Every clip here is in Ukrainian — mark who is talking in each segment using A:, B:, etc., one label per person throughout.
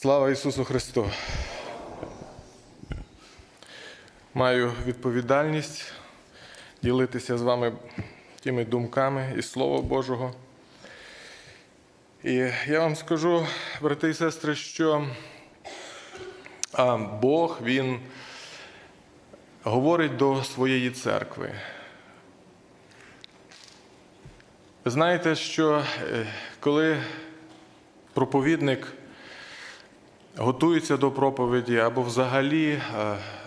A: Слава Ісусу Христу! Маю відповідальність ділитися з вами тими думками із Слова Божого. І я вам скажу, брати і сестри, що Бог Він говорить до своєї церкви. Ви знаєте, що е, коли проповідник готується до проповіді або взагалі е,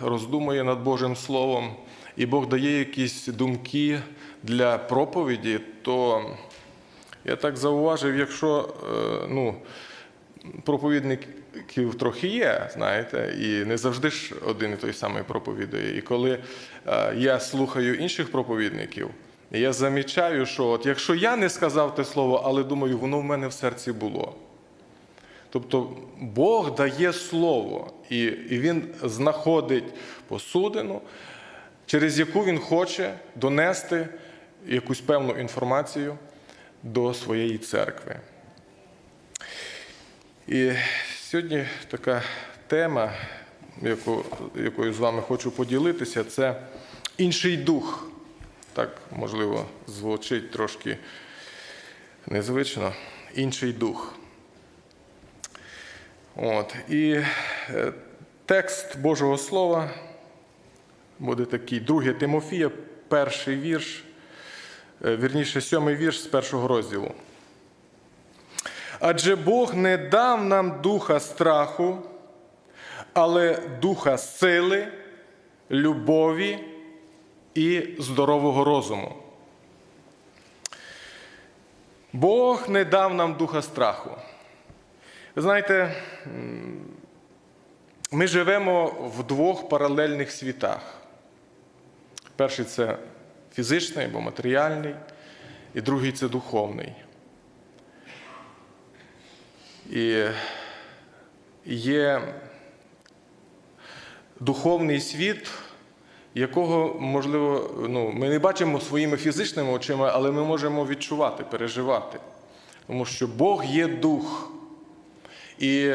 A: роздумує над Божим Словом, і Бог дає якісь думки для проповіді, то я так зауважив, якщо е, ну, проповідників трохи є, знаєте, і не завжди ж один і той самий проповідує. І коли е, я слухаю інших проповідників, я замічаю, що от якщо я не сказав те слово, але думаю, воно в мене в серці було. Тобто Бог дає слово, і, Він знаходить посудину, через яку Він хоче донести якусь певну інформацію до своєї церкви. І сьогодні така тема, яку, якою з вами хочу поділитися, це інший дух. Так, можливо, звучить трошки незвично. Інший дух. От. І е, текст Божого Слова буде такий, 2 Тимофія, перший вірш, е, вірніше, сьомий вірш з першого розділу. Адже Бог не дав нам духа страху, але духа сили, любові і здорового розуму. Бог не дав нам духа страху. Ви знаєте, ми живемо в двох паралельних світах. Перший це фізичний або матеріальний, і другий це духовний. І є духовний світ, якого, можливо, ну, ми не бачимо своїми фізичними очима, але ми можемо відчувати, переживати. Тому що Бог є дух. І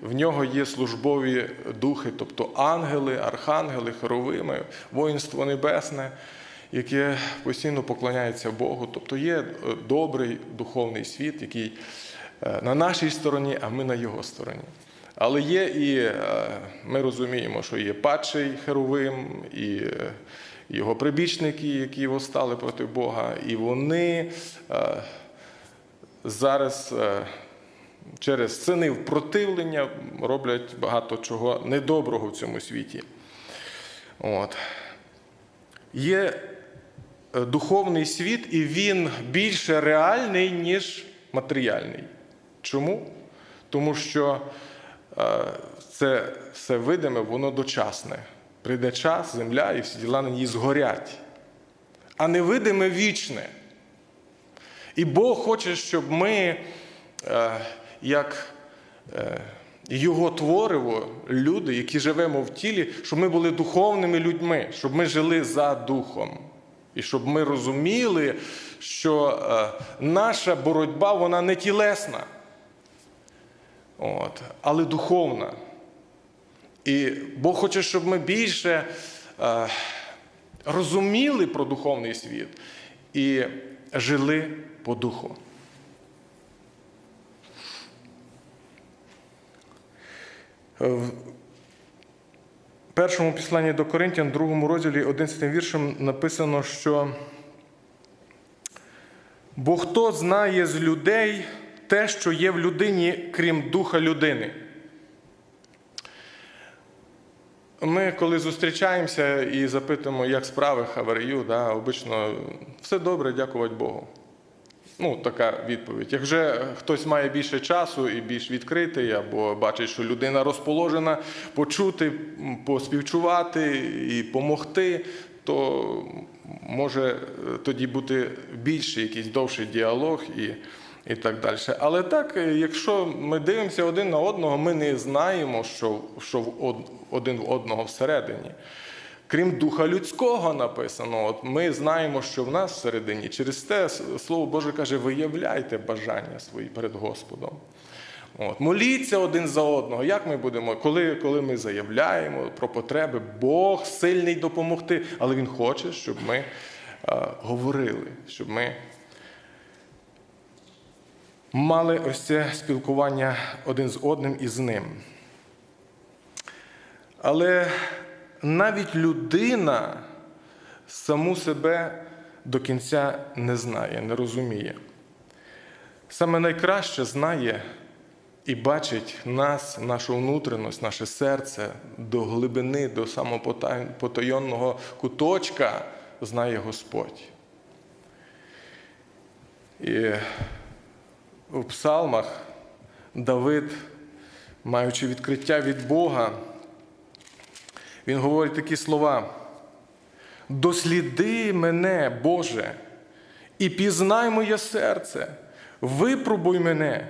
A: в нього є службові духи, тобто ангели, архангели, хоровими, воїнство небесне, яке постійно поклоняється Богу. Тобто є добрий духовний світ, який на нашій стороні, а ми на його стороні. Але є і ми розуміємо, що є падший Херовим, і його прибічники, які восстали проти Бога, і вони зараз через сини впротивлення роблять багато чого недоброго в цьому світі. От. Є духовний світ, і він більше реальний, ніж матеріальний. Чому? Тому що це все видиме, воно дочасне. Прийде час, земля і всі діла на ній згорять. А невидиме вічне. І Бог хоче, щоб ми як його твориво, люди, які живемо в тілі, щоб ми були духовними людьми, щоб ми жили за духом. І щоб ми розуміли, що наша боротьба вона не тілесна, от, але духовна. І Бог хоче, щоб ми більше розуміли про духовний світ і жили по духу. В першому післанні до Коринтян, другому розділі 11 віршем написано, що бо хто знає з людей те, що є в людині, крім духа людини. Ми, коли зустрічаємося і запитуємо, як справи Хаварію, да, обично все добре, дякувати Богу. Ну, така відповідь. Якщо хтось має більше часу і більш відкритий, або бачить, що людина розположена почути, поспівчувати і помогти, то може тоді бути більший якийсь довший діалог і, і так далі. Але так, якщо ми дивимося один на одного, ми не знаємо, що, що в один в одного всередині. Крім духа людського написано, от ми знаємо, що в нас всередині. Через те Слово Боже каже, виявляйте бажання свої перед Господом. От. Моліться один за одного. Як ми будемо, коли, коли ми заявляємо про потреби, Бог сильний допомогти, але Він хоче, щоб ми е, говорили, щоб ми мали ось це спілкування один з одним і з ним. Але навіть людина саму себе до кінця не знає, не розуміє. Саме найкраще знає і бачить нас, нашу внутрішність, наше серце до глибини, до самопотайонного куточка знає Господь. І у псалмах Давид, маючи відкриття від Бога, він говорить такі слова: досліди мене, Боже, і пізнай моє серце, випробуй мене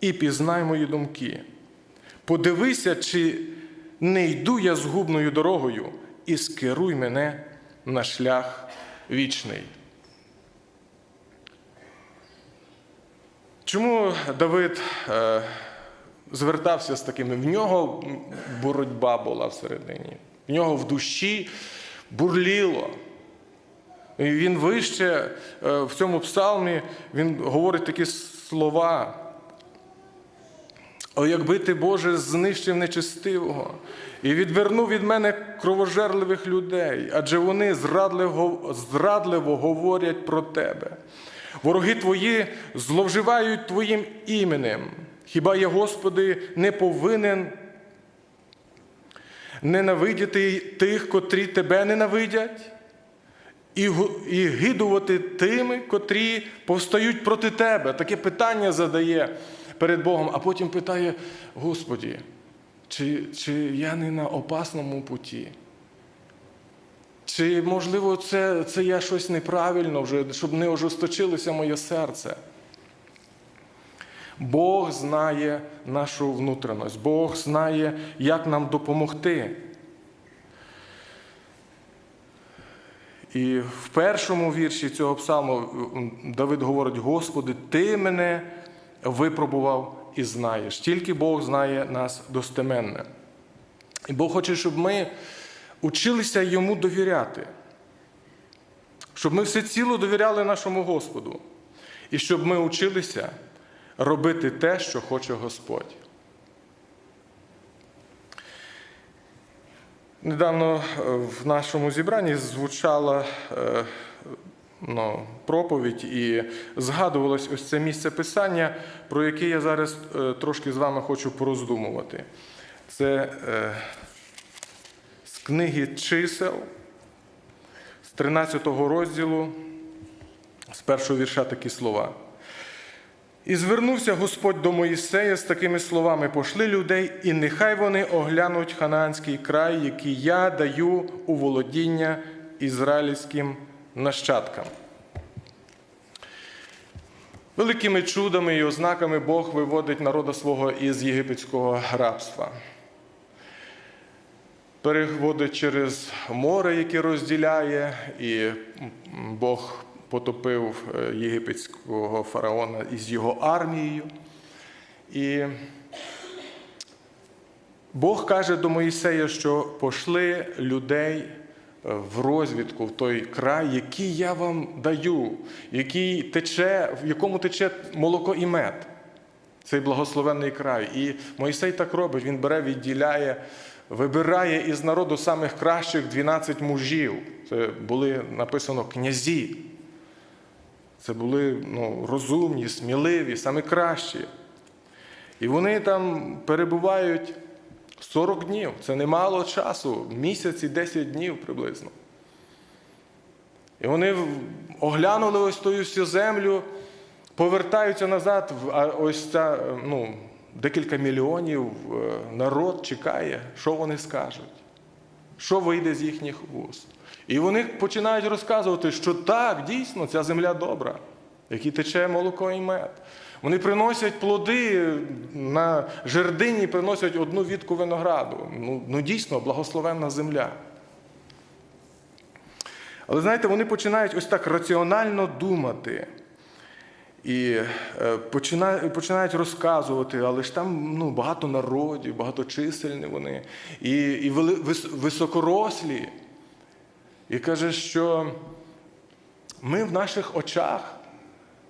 A: і пізнай мої думки. Подивися, чи не йду я згубною дорогою, і скеруй мене на шлях вічний. Чому Давид е, звертався з такими? В нього боротьба була всередині, в нього в душі бурліло. І він вище е, в цьому псалмі він говорить такі слова. О, якби ти, Боже, знищив нечестивого і відвернув від мене кровожерливих людей, адже вони зрадливо, зрадливо говорять про тебе. Вороги твої зловживають Твоїм іменем. Хіба я, Господи, не повинен ненавидіти тих, котрі тебе ненавидять, і, гидувати тими, котрі повстають проти тебе? Таке питання задає перед Богом, а потім питає: Господі, чи, чи я не на опасному путі? Чи, можливо, це, це я щось неправильно вже, щоб не ожесточилося моє серце? Бог знає нашу внутрішність, Бог знає, як нам допомогти. І в першому вірші цього псалму Давид говорить: Господи, Ти мене випробував і знаєш. Тільки Бог знає нас достеменно. І Бог хоче, щоб ми училися йому довіряти, щоб ми всеціло довіряли нашому Господу, і щоб ми училися робити те, що хоче Господь. Недавно в нашому зібранні звучала е, ну, проповідь і згадувалось ось це місце писання, про яке я зараз е, трошки з вами хочу пороздумувати. Це е, з книги чисел, з 13 розділу, з першого вірша такі слова. І звернувся Господь до Моїсея з такими словами: пошли людей, і нехай вони оглянуть ханаанський край, який я даю у володіння ізраїльським нащадкам. Великими чудами і ознаками Бог виводить народа свого із єгипетського рабства. Переводить через море, яке розділяє, і Бог потопив єгипетського фараона із його армією. І Бог каже до Моїсея, що пошли людей в розвідку в той край, який я вам даю, який тече, в якому тече молоко і мед. Цей благословенний край. І Моїсей так робить, він бере, відділяє, вибирає із народу самих кращих 12 мужів. Це були написано князі. Це були ну, розумні, сміливі, самі кращі. І вони там перебувають 40 днів. Це немало часу, місяць і 10 днів приблизно. І вони оглянули ось ту всю землю, повертаються назад, а ось ця, ну, декілька мільйонів народ чекає, що вони скажуть, що вийде з їхніх вуст. І вони починають розказувати, що так, дійсно, ця земля добра, який тече молоко і мед. Вони приносять плоди на жердині, приносять одну відку винограду. Ну, ну дійсно, благословенна земля. Але знаєте, вони починають ось так раціонально думати. І е, починають розказувати, але ж там ну, багато народів, багаточисельні вони, і, і високорослі. І каже, що ми в наших очах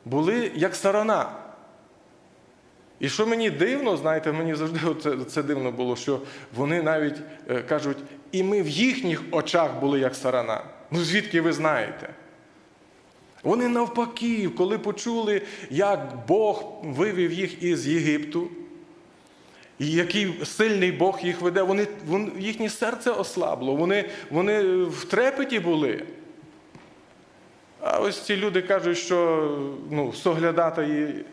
A: були як сарана. І що мені дивно, знаєте, мені завжди це, це дивно було, що вони навіть е, кажуть, і ми в їхніх очах були як сарана. Ну звідки ви знаєте? Вони навпаки, коли почули, як Бог вивів їх із Єгипту, і який сильний Бог їх веде, вони, вони, їхнє серце ослабло, вони, вони в трепеті були. А ось ці люди кажуть, що ну, соглядатаї,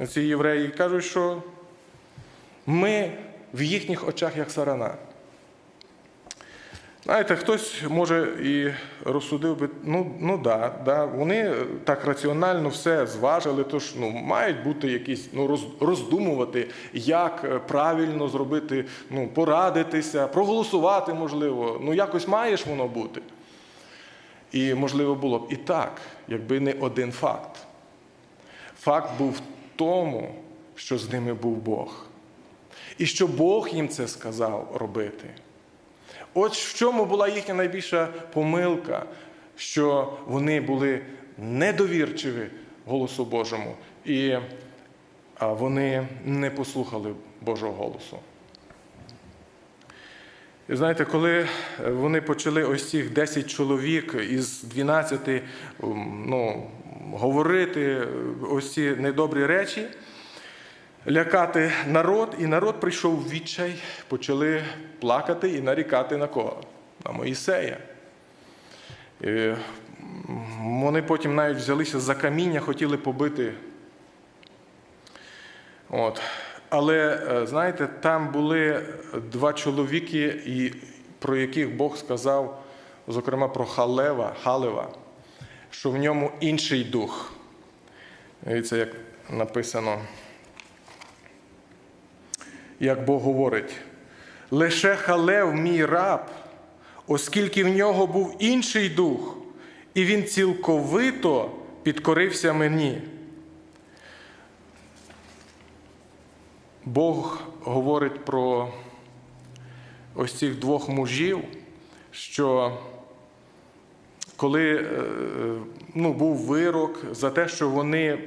A: е, ці євреї, кажуть, що ми в їхніх очах як сарана. Знаєте, хтось може і розсудив би, ну, ну да, да, вони так раціонально все зважили, тож ну, мають бути якісь, ну, роз, роздумувати, як е, правильно зробити, ну, порадитися, проголосувати, можливо. Ну, якось маєш воно бути. І, можливо, було б і так, якби не один факт. Факт був в тому, що з ними був Бог. І що Бог їм це сказав робити. От в чому була їхня найбільша помилка, що вони були недовірчиві голосу Божому, і вони не послухали Божого голосу. І знаєте, коли вони почали ось цих 10 чоловік із 12 ну, говорити ось ці недобрі речі, лякати народ, і народ прийшов в відчай, почали плакати і нарікати на кого? На Моїсея. І вони потім навіть взялися за каміння, хотіли побити. От. Але е, знаєте, там були два чоловіки, і, про яких Бог сказав, зокрема про Халева, Халева, що в ньому інший дух. Дивіться, як написано як Бог говорить, лише халев мій раб, оскільки в нього був інший дух, і він цілковито підкорився мені. Бог говорить про ось цих двох мужів, що коли е, ну, був вирок за те, що вони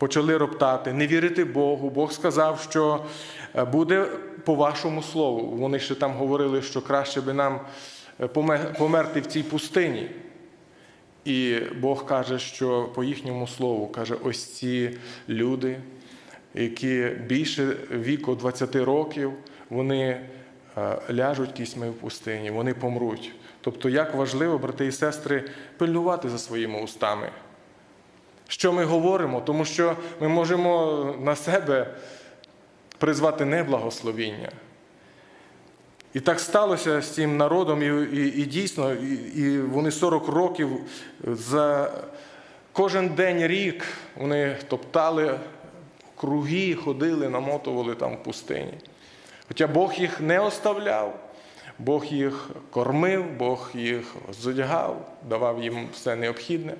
A: почали роптати, не вірити Богу. Бог сказав, що буде по вашому слову. Вони ще там говорили, що краще би нам е, померти в цій пустині. І Бог каже, що по їхньому слову каже, ось ці люди, які більше віку 20 років, вони е, ляжуть кісьми в пустині, вони помруть. Тобто, як важливо, брати і сестри, пильнувати за своїми устами що ми говоримо, тому що ми можемо на себе призвати неблагословіння. І так сталося з цим народом, і, і, і дійсно, і, і вони 40 років за кожен день рік вони топтали круги, ходили, намотували там в пустині. Хоча Бог їх не оставляв, Бог їх кормив, Бог їх зодягав, давав їм все необхідне.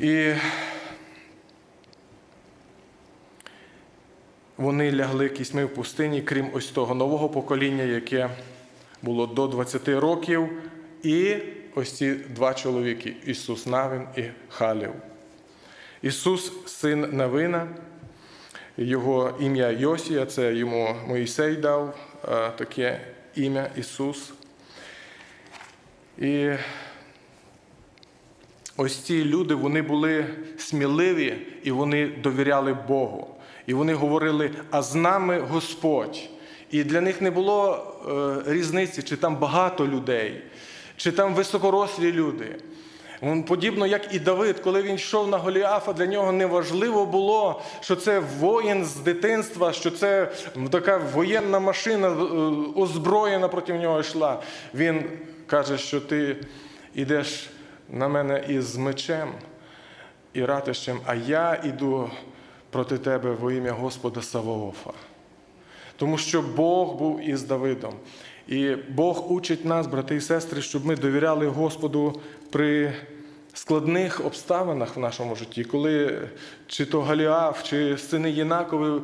A: І вони лягли кісьми в пустині, крім ось того нового покоління, яке було до 20 років, і ось ці два чоловіки Ісус Навин і Халів. Ісус, син Навина, його ім'я Йосія, це йому Моїсей дав таке ім'я Ісус. І Ось ці люди вони були сміливі і вони довіряли Богу. І вони говорили, а з нами Господь. І для них не було е, різниці, чи там багато людей, чи там високорослі люди. Подібно як і Давид, коли він йшов на Голіафа, для нього не важливо було, що це воїн з дитинства, що це така воєнна машина е, озброєна проти нього йшла. Він каже, що ти йдеш на мене із мечем і ратищем, а я йду проти тебе во ім'я Господа Саваофа. Тому що Бог був із Давидом. І Бог учить нас, брати і сестри, щоб ми довіряли Господу при складних обставинах в нашому житті, коли чи то Галіаф, чи сини Єнакови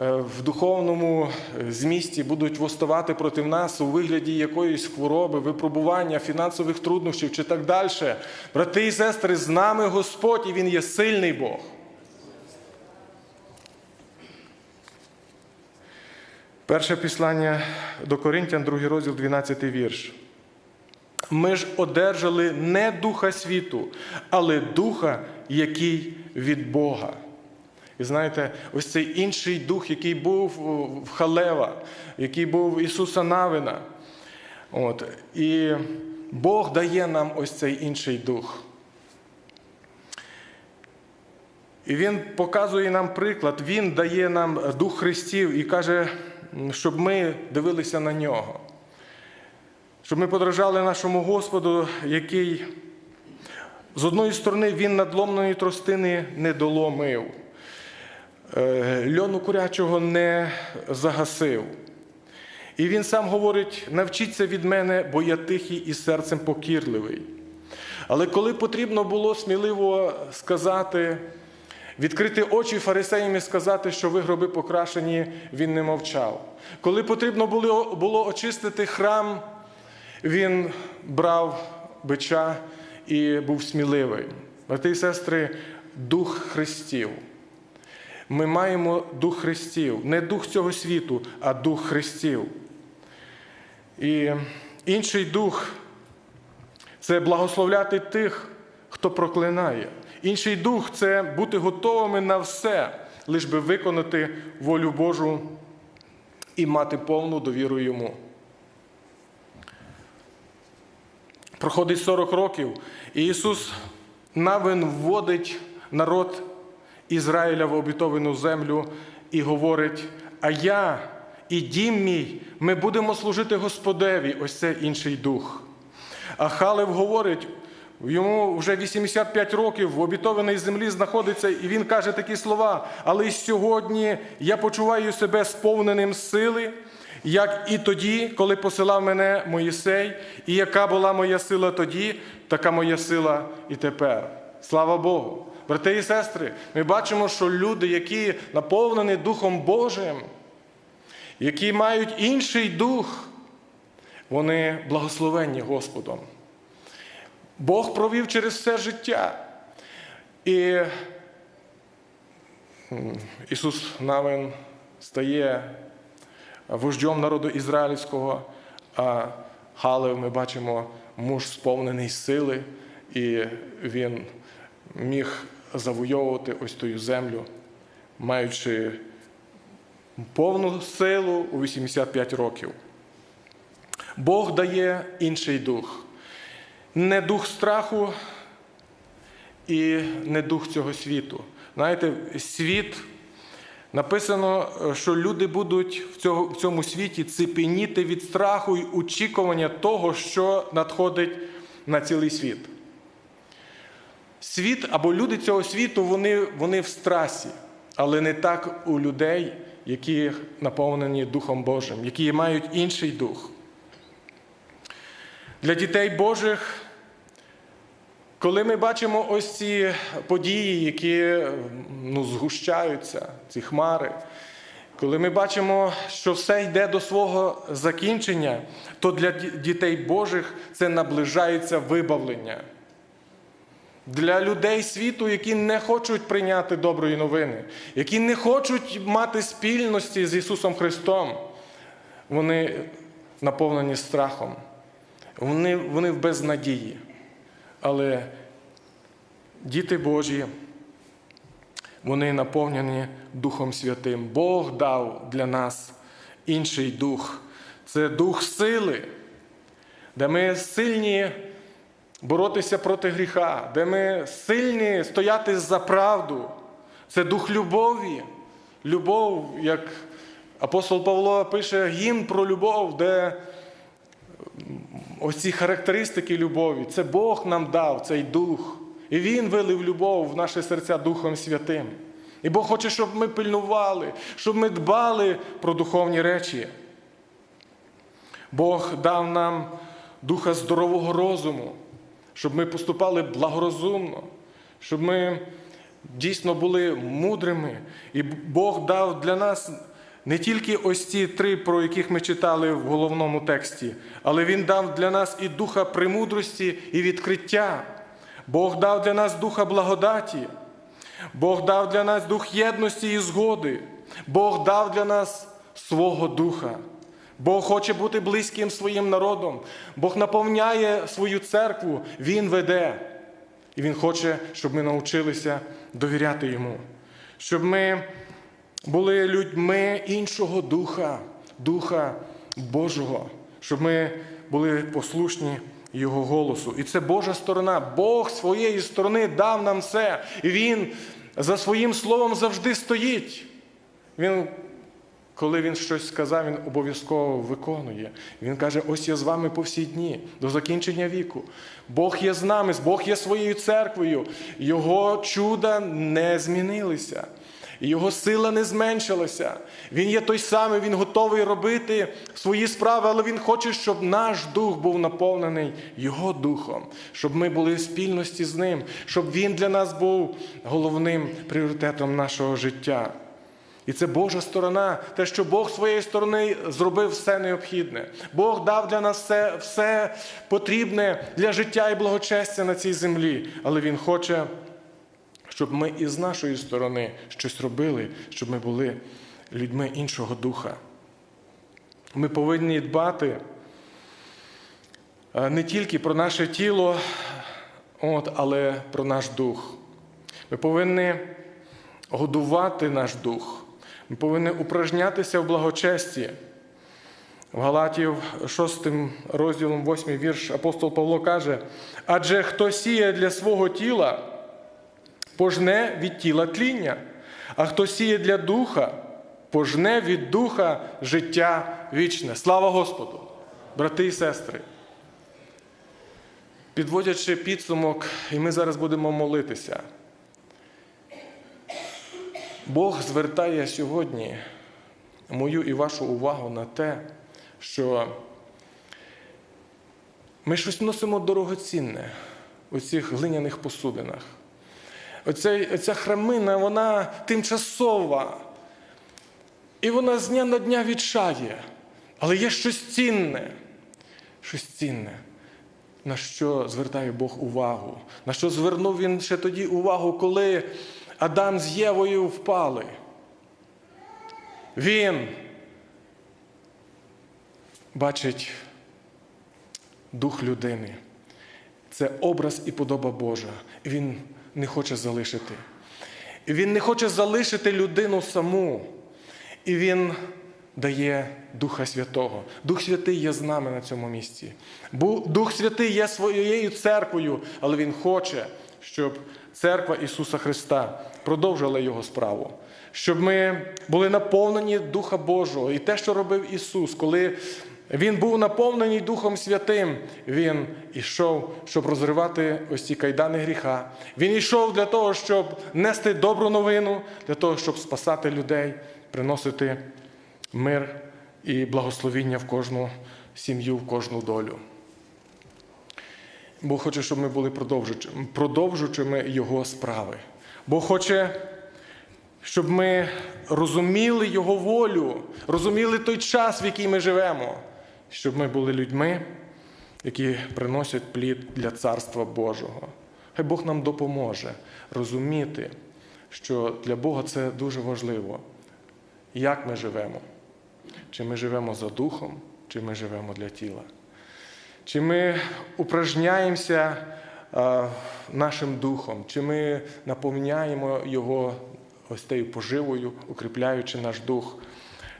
A: е, в духовному змісті будуть восставати проти нас у вигляді якоїсь хвороби, випробування, фінансових труднощів чи так далі. Брати і сестри, з нами Господь, і Він є сильний Бог. Перше післання до Коринтян, другий розділ, 12 вірш. Ми ж одержали не духа світу, але духа, який від Бога. І знаєте, ось цей інший дух, який був в Халева, який був Ісуса Навина. От. І Бог дає нам ось цей інший дух. І Він показує нам приклад, Він дає нам дух Христів і каже, щоб ми дивилися на нього. Щоб ми подражали нашому Господу, який з одної сторони він надломної тростини не доломив, е, льону курячого не загасив. І він сам говорить: навчіться від мене, бо я тихий і серцем покірливий. Але коли потрібно було сміливо сказати, відкрити очі фарисеям і сказати, що ви гроби покрашені, він не мовчав. Коли потрібно було, очистити храм, він брав бича і був сміливий. Брати і сестри, дух Христів. Ми маємо дух Христів, не дух цього світу, а дух Христів. І інший дух це благословляти тих, хто проклинає. Інший дух це бути готовими на все, лиш би виконати волю Божу і мати повну довіру йому. Проходить 40 років, і Ісус навин вводить народ Ізраїля в обітовану землю і говорить: А я і дім мій, ми будемо служити Господеві, ось це інший дух. А Халев говорить, йому вже 85 років в обітованій землі знаходиться, і він каже такі слова: але сьогодні я почуваю себе сповненим сили, як і тоді, коли посилав мене Моїсей, і яка була моя сила тоді, така моя сила і тепер. Слава Богу! Брати і сестри, ми бачимо, що люди, які наповнені Духом Божим, які мають інший дух, вони благословенні Господом. Бог провів через все життя. І Ісус Навин стає вождем народу ізраїльського, а Халев ми бачимо муж сповнений сили, і він міг завойовувати ось ту землю, маючи повну силу у 85 років. Бог дає інший дух. Не дух страху і не дух цього світу. Знаєте, світ написано, що люди будуть в цьому, світі цепеніти від страху і очікування того, що надходить на цілий світ. Світ або люди цього світу, вони, вони в страсі, але не так у людей, які наповнені Духом Божим, які мають інший дух. Для дітей Божих, коли ми бачимо ось ці події, які ну, згущаються, ці хмари, коли ми бачимо, що все йде до свого закінчення, то для дітей Божих це наближається вибавлення. Для людей світу, які не хочуть прийняти доброї новини, які не хочуть мати спільності з Ісусом Христом, вони наповнені страхом. Вони, вони в безнадії. Але діти Божі, вони наповнені Духом Святим. Бог дав для нас інший дух. Це дух сили, де ми сильні боротися проти гріха, де ми сильні стояти за правду. Це дух любові. Любов, як апостол Павло пише, гімн про любов, де ось ці характеристики любові. Це Бог нам дав цей дух. І Він вилив любов в наші серця Духом Святим. І Бог хоче, щоб ми пильнували, щоб ми дбали про духовні речі. Бог дав нам духа здорового розуму. щоб ми поступали благорозумно, щоб ми дійсно були мудрими. І Бог дав для нас не тільки ось ці три, про яких ми читали в головному тексті, але Він дав для нас і духа премудрості, і відкриття. Бог дав для нас духа благодаті. Бог дав для нас дух єдності і згоди. Бог дав для нас свого духа. Бог хоче бути близьким своїм народом. Бог наповняє свою церкву, Він веде. І Він хоче, щоб ми навчилися довіряти Йому, щоб ми були людьми іншого духа, Духа Божого, щоб ми були послушні Його голосу. І це Божа сторона. Бог своєї сторони дав нам все. І Він за своїм словом завжди стоїть. Він, коли він щось сказав, він обов'язково виконує. Він каже: ось я з вами по всі дні, до закінчення віку. Бог є з нами, Бог є своєю церквою. Його чуда не змінилися. Його сила не зменшилася. Він є той самий, він готовий робити свої справи, але він хоче, щоб наш дух був наповнений Його духом, щоб ми були в спільності з ним, щоб він для нас був головним пріоритетом нашого життя. І це Божа сторона, те, що Бог своєї сторони зробив все необхідне. Бог дав для нас все, все потрібне для життя і благочестя на цій землі. Але Він хоче, щоб ми і з нашої сторони щось робили, щоб ми були людьми іншого духа. Ми повинні дбати е, не тільки про наше тіло, от, але про наш дух. Ми повинні годувати наш дух. Ми повинні упражнятися в благочесті. В Галатів 6 розділом 8 вірш апостол Павло каже: адже хто сіє для свого тіла, пожне від тіла тління, а хто сіє для духа, пожне від духа життя вічне. Слава Господу, брати і сестри. Підводячи підсумок, і ми зараз будемо молитися. Бог звертає сьогодні мою і вашу увагу на те, що ми щось носимо дорогоцінне у цих глиняних посудинах. Оця, оця храмина, вона тимчасова. І вона з дня на дня відшає. Але є щось цінне, щось цінне, на що звертає Бог увагу, на що звернув він ще тоді увагу, коли Адам з Євою впали. Він бачить дух людини. Це образ і подоба Божа. Він не хоче залишити. Він не хоче залишити людину саму. І Він дає Духа Святого. Дух Святий є з нами на цьому місці. Дух Святий є своєю церквою, але Він хоче, щоб церква Ісуса Христа продовжила Його справу. Щоб ми були наповнені Духа Божого. І те, що робив Ісус, коли Він був наповнений Духом Святим, Він ішов, щоб розривати ось ці кайдани гріха. Він йшов для того, щоб нести добру новину, для того, щоб спасати людей, приносити мир і благословіння в кожну сім'ю, в кожну долю. Бог хоче, щоб ми були продовжуючими Його справи. Бог хоче, щоб ми розуміли Його волю, розуміли той час, в який ми живемо, щоб ми були людьми, які приносять плід для Царства Божого. Хай Бог нам допоможе розуміти, що для Бога це дуже важливо, як ми живемо. Чи ми живемо за духом, чи ми живемо для тіла. Чи ми упражняємося нашим духом, чи ми наповняємо його ось тією поживою, укріпляючи наш дух,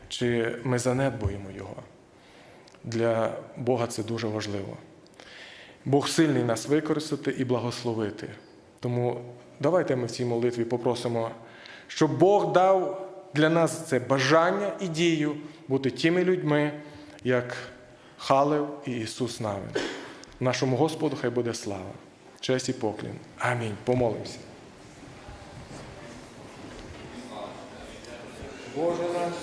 A: чи ми занедбуємо його. Для Бога це дуже важливо. Бог сильний нас використати і благословити. Тому давайте ми в цій молитві попросимо, щоб Бог дав для нас це бажання і дію бути тими людьми, як Халев і Ісус Навин. Нашому Господу хай буде слава, честь і поклін. Амінь. Помолимося. Боже наш.